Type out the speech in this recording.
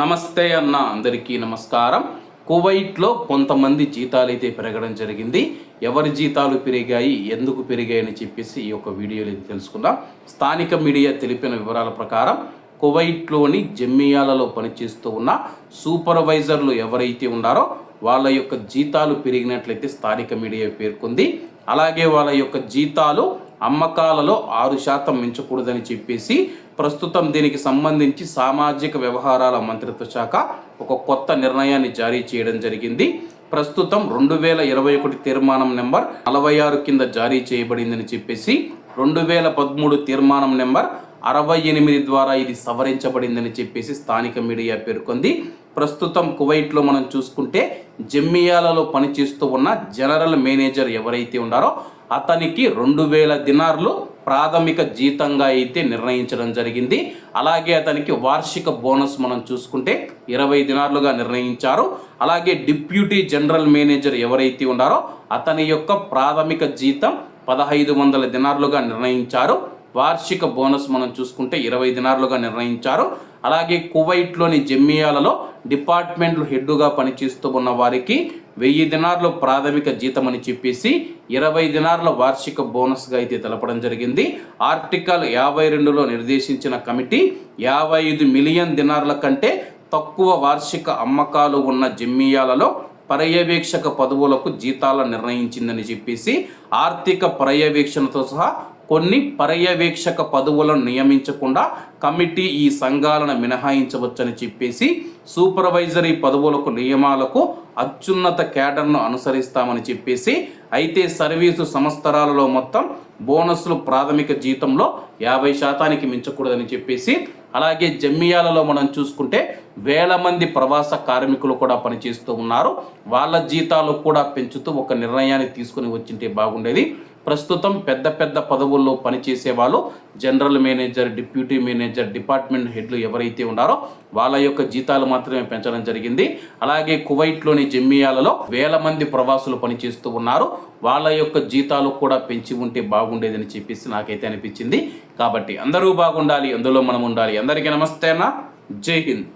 నమస్తే అన్న అందరికీ నమస్కారం. కువైట్లో కొంతమంది జీతాలు అయితే పెరగడం జరిగింది. ఎవరి జీతాలు పెరిగాయి ఎందుకు పెరిగాయి అని చెప్పేసి ఈ యొక్క వీడియోలో అయితే తెలుసుకుందాం. స్థానిక మీడియా తెలిపిన వివరాల ప్రకారం కువైట్లోని జమ్మియాలలో పనిచేస్తూ ఉన్న సూపర్వైజర్లు ఎవరైతే ఉన్నారో వాళ్ళ యొక్క జీతాలు పెరిగినట్లయితే స్థానిక మీడియా పేర్కొంది. అలాగే వాళ్ళ యొక్క జీతాలు అమ్మకాలలో ఆరు శాతం మించకూడదని చెప్పేసి ప్రస్తుతం దీనికి సంబంధించి సామాజిక వ్యవహారాల మంత్రిత్వ శాఖ ఒక కొత్త నిర్ణయాన్ని జారీ చేయడం జరిగింది. ప్రస్తుతం రెండు వేల ఇరవై ఒకటి తీర్మానం నెంబర్ నలభై ఆరు కింద జారీ చేయబడిందని చెప్పేసి రెండు వేల పదమూడు తీర్మానం నెంబర్ అరవై ఎనిమిది ద్వారా ఇది సవరించబడిందని చెప్పేసి స్థానిక మీడియా పేర్కొంది. ప్రస్తుతం కువైట్లో మనం చూసుకుంటే జమ్మియాలలో పనిచేస్తూ ఉన్న జనరల్ మేనేజర్ ఎవరైతే ఉన్నారో అతనికి రెండు వేల దినార్లు ప్రాథమిక జీతంగా అయితే నిర్ణయించడం జరిగింది. అలాగే అతనికి వార్షిక బోనస్ మనం చూసుకుంటే ఇరవై దినార్లుగా నిర్ణయించారు. అలాగే డిప్యూటీ జనరల్ మేనేజర్ ఎవరైతే ఉన్నారో అతని యొక్క ప్రాథమిక జీతం పదహైదు వందల దినార్లుగా నిర్ణయించారు. వార్షిక బోనస్ మనం చూసుకుంటే ఇరవై దినార్లుగా నిర్ణయించారు. అలాగే కువైట్లోని జమ్మియాలలో డిపార్ట్మెంట్లు హెడ్డుగా పనిచేస్తూ ఉన్న వారికి వెయ్యి దినార్లు ప్రాథమిక జీతం అని చెప్పేసి ఇరవై దినార్ల వార్షిక బోనస్గా అయితే తెలపడం జరిగింది. ఆర్టికల్ యాభై రెండులో నిర్దేశించిన కమిటీ యాభై ఐదు మిలియన్ దినార్ల కంటే తక్కువ వార్షిక అమ్మకాలు ఉన్న జమ్మియాలలో పర్యవేక్షక పదవులకు జీతాలను నిర్ణయించిందని చెప్పేసి ఆర్థిక పర్యవేక్షణతో సహా కొన్ని పర్యవేక్షక పదవులను నియమించకుండా కమిటీ ఈ సంఘాలను మినహాయించవచ్చని చెప్పేసి సూపర్వైజరీ పదవులకు నియమాలకు అత్యున్నత కేటర్ను అనుసరిస్తామని చెప్పేసి అయితే సర్వీసు సంవత్సరాలలో మొత్తం బోనస్లు ప్రాథమిక జీతంలో యాభై శాతానికి మించకూడదని చెప్పేసి అలాగే జమ్మియాలలో మనం చూసుకుంటే వేల మంది ప్రవాస కార్మికులు కూడా పనిచేస్తూ ఉన్నారు. వాళ్ళ జీతాలు కూడా పెంచుతూ ఒక నిర్ణయాన్ని తీసుకుని వచ్చింటే బాగుండేది. ప్రస్తుతం పెద్ద పెద్ద పదవుల్లో పనిచేసే వాళ్ళు general manager deputy manager department హెడ్లు ఎవరైతే ఉన్నారో వాళ్ళ యొక్క జీతాలు మాత్రమే పెంచడం జరిగింది. అలాగే కువైట్లోని జమ్మియాలలో వేల మంది ప్రవాసులు పనిచేస్తూ ఉన్నారు. వాళ్ళ యొక్క జీతాలు కూడా పెంచి ఉంటే బాగుండేదని చెప్పేసి నాకైతే అనిపించింది. కాబట్టి అందరూ బాగుండాలి అందులో మనం ఉండాలి. అందరికీ నమస్తే అన్న. జై హింద్.